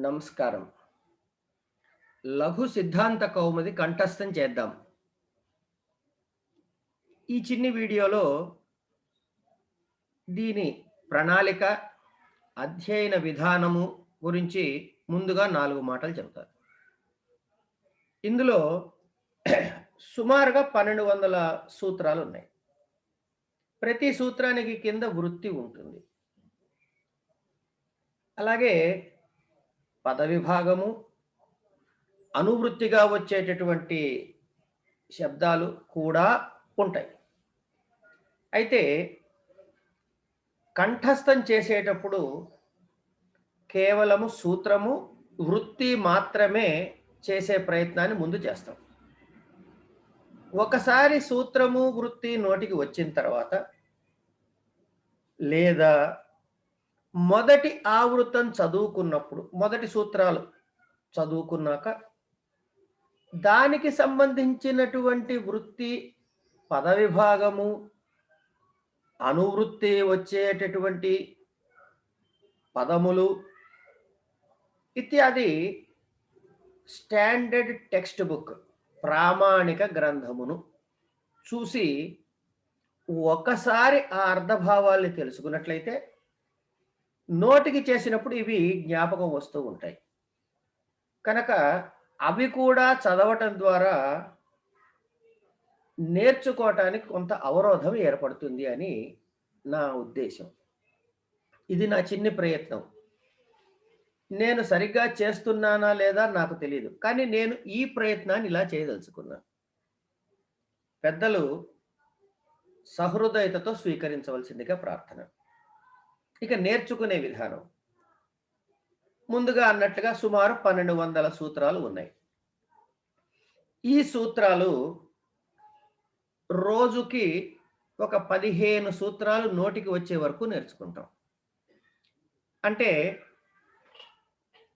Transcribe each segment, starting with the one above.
నమస్కారం. లఘు సిద్ధాంత కౌముది కంఠస్థం చేద్దాం. ఈ చిన్ని వీడియోలో దీని ప్రణాళిక అధ్యయన విధానము గురించి ముందుగా నాలుగు మాటలు చెబుతారు ఇందులో సుమారుగా పన్నెండు వందల సూత్రాలు ఉన్నాయి. ప్రతి సూత్రానికి కింద వృత్తి ఉంటుంది. అలాగే పదవిభాగము అనువృత్తిగా వచ్చేటటువంటి శబ్దాలు కూడా ఉంటాయి. అయితే కంఠస్థం చేసేటప్పుడు కేవలము సూత్రము వృత్తి మాత్రమే చేసే ప్రయత్నాన్ని ముందు చేస్తాం. ఒకసారి సూత్రము వృత్తి నోటికి వచ్చిన తర్వాత లేదా మొదటి ఆవృతం చదువుకున్నప్పుడు మొదటి సూత్రాలు చదువుకున్నాక దానికి సంబంధించినటువంటి వృత్తి పద విభాగము అనువృత్తి వచ్చేటటువంటి పదములు ఇత్యాది స్టాండర్డ్ టెక్స్ట్ బుక్ ప్రామాణిక గ్రంథమును చూసి ఒకసారి ఆ అర్ధభావాల్ని తెలుసుకున్నట్లయితే నోటికి చేసినప్పుడు ఇవి జ్ఞాపకం వస్తూ ఉంటాయి. కనుక అవి కూడా చదవటం ద్వారా నేర్చుకోవటానికి కొంత అవరోధం ఏర్పడుతుంది అని నా ఉద్దేశం. ఇది నా చిన్ని ప్రయత్నం. నేను సరిగ్గా చేస్తున్నానా లేదా నాకు తెలియదు కానీ నేను ఈ ప్రయత్నాన్ని ఇలా చేయదలుచుకున్నాను పెద్దలు సహృదయతతో స్వీకరించవలసిందిగా ప్రార్థన. ఇక నేర్చుకునే విధానం. ముందుగా అన్నట్లుగా సుమారు పన్నెండు వందల సూత్రాలు ఉన్నాయి. ఈ సూత్రాలు రోజుకి ఒక పదిహేను సూత్రాలు నోటికి వచ్చే వరకు నేర్చుకుంటాం. అంటే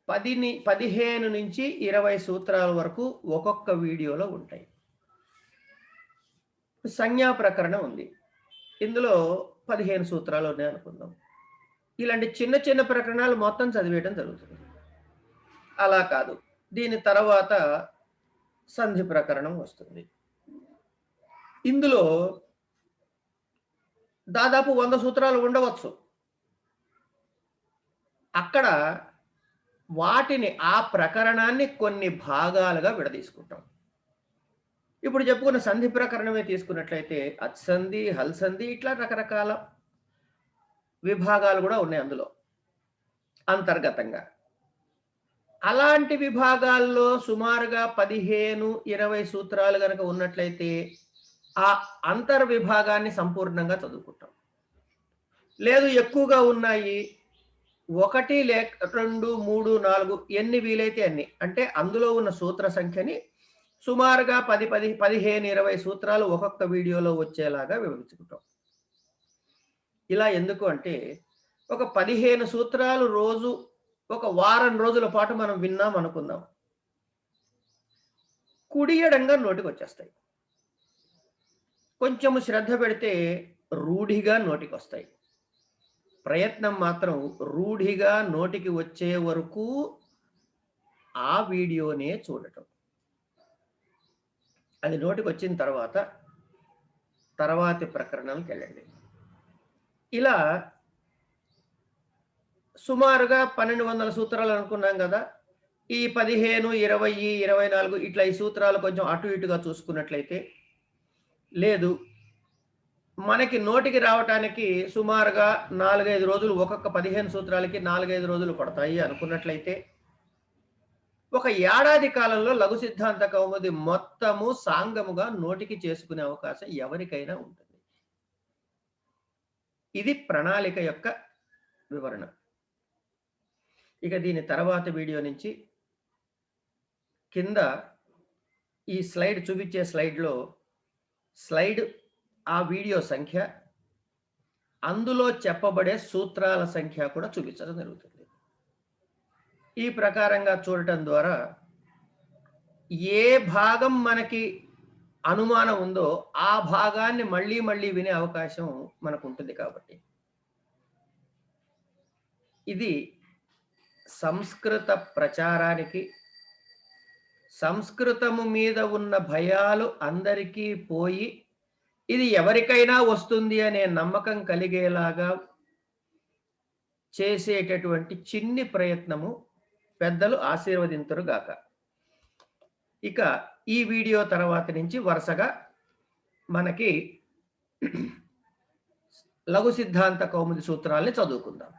పదిని పదిహేను నుంచి ఇరవై సూత్రాల వరకు ఒక్కొక్క వీడియోలో ఉంటాయి. సంజ్ఞా ప్రకరణ ఉంది. ఇందులో పదిహేను సూత్రాలు ఉన్నాయి అనుకుందాం. ఇలాంటి చిన్న చిన్న ప్రకరణాలు మొత్తం చదివేయడం జరుగుతుంది. అలా కాదు. దీని తర్వాత సంధి ప్రకరణం వస్తుంది. ఇందులో దాదాపు వంద సూత్రాలు ఉండవచ్చు. అక్కడ వాటిని ఆ ప్రకరణాన్ని కొన్ని భాగాలుగా విడదీసుకుంటాం. ఇప్పుడు చెప్పుకున్న సంధి ప్రకరణమే తీసుకున్నట్లయితే అత్సంధి హల్సంధి ఇట్లా రకరకాల విభాగాలు కూడా ఉన్నాయి అందులో అంతర్గతంగా. అలాంటి విభాగాల్లో సుమారుగా పదిహేను ఇరవై సూత్రాలు కనుక ఉన్నట్లయితే ఆ అంతర్విభాగాన్ని సంపూర్ణంగా చదువుకుంటాం. లేదు ఎక్కువగా ఉన్నాయి. ఒకటి లేక రెండు మూడు నాలుగు ఎన్ని వీలైతే అన్ని. అంటే అందులో ఉన్న సూత్ర సంఖ్యని సుమారుగా పది పది పదిహేను ఇరవై సూత్రాలు ఒక్కొక్క వీడియోలో వచ్చేలాగా వివరించుకుంటాం ఇలా ఎందుకు అంటే ఒక పదిహేను సూత్రాలు రోజు ఒక వారం రోజుల పాటు మనం విన్నాం అనుకుందాం. కుడియడంగా నోటికి వచ్చేస్తాయి కొంచెము శ్రద్ధ పెడితే రూఢిగా నోటికి వస్తాయి ప్రయత్నం మాత్రం రూఢిగా నోటికి వచ్చే వరకు ఆ వీడియోనే చూడటం. అది నోటికి వచ్చిన తర్వాత తర్వాతి ప్రకరణాలకు వెళ్ళండి ఇలా సుమారుగా పన్నెండు వందల సూత్రాలు అనుకున్నాం కదా. ఈ పదిహేను ఇరవై ఇరవై నాలుగు ఇట్లా ఈ సూత్రాలు కొంచెం అటు ఇటుగా చూసుకున్నట్లయితే లేదు. మనకి నోటికి రావటానికి సుమారుగా నాలుగైదు రోజులు ఒక్కొక్క పదిహేను సూత్రాలకి నాలుగైదు రోజులు పడతాయి అనుకున్నట్లయితే ఒక ఏడాది కాలంలో లఘు సిద్ధాంత కౌముది మొత్తము సాంగముగా నోటికి చేసుకునే అవకాశం ఎవరికైనా ఉంటుంది. ఇది ప్రణాళిక యొక్క వివరణ. ఇక దీని తర్వాత వీడియో నుంచి కింద ఈ స్లైడ్ చూపించే స్లైడ్లో స్లైడ్ ఆ వీడియో సంఖ్య అందులో చెప్పబడే సూత్రాల సంఖ్య కూడా చూపించడం జరుగుతుంది. ఈ ప్రకారంగా చూడటం ద్వారా ఏ భాగం మనకి అనుమానం ఉందో ఆ భాగాన్ని మళ్ళీ మళ్ళీ వినే అవకాశం మనకు ఉంటుంది కాబట్టి. ఇది సంస్కృత ప్రచారానికి సంస్కృతము మీద ఉన్న భయాలు అందరికీ పోయి ఇది ఎవరికైనా వస్తుంది అనే నమ్మకం కలిగేలాగా చేసేటటువంటి చిన్ని ప్రయత్నము పెద్దలు ఆశీర్వదింతురుగాక ఇక ఈ వీడియో తర్వాత నుంచి వరుసగా మనకి లఘు సిద్ధాంత కౌముది సూత్రాల్ని చదువుకుందాం.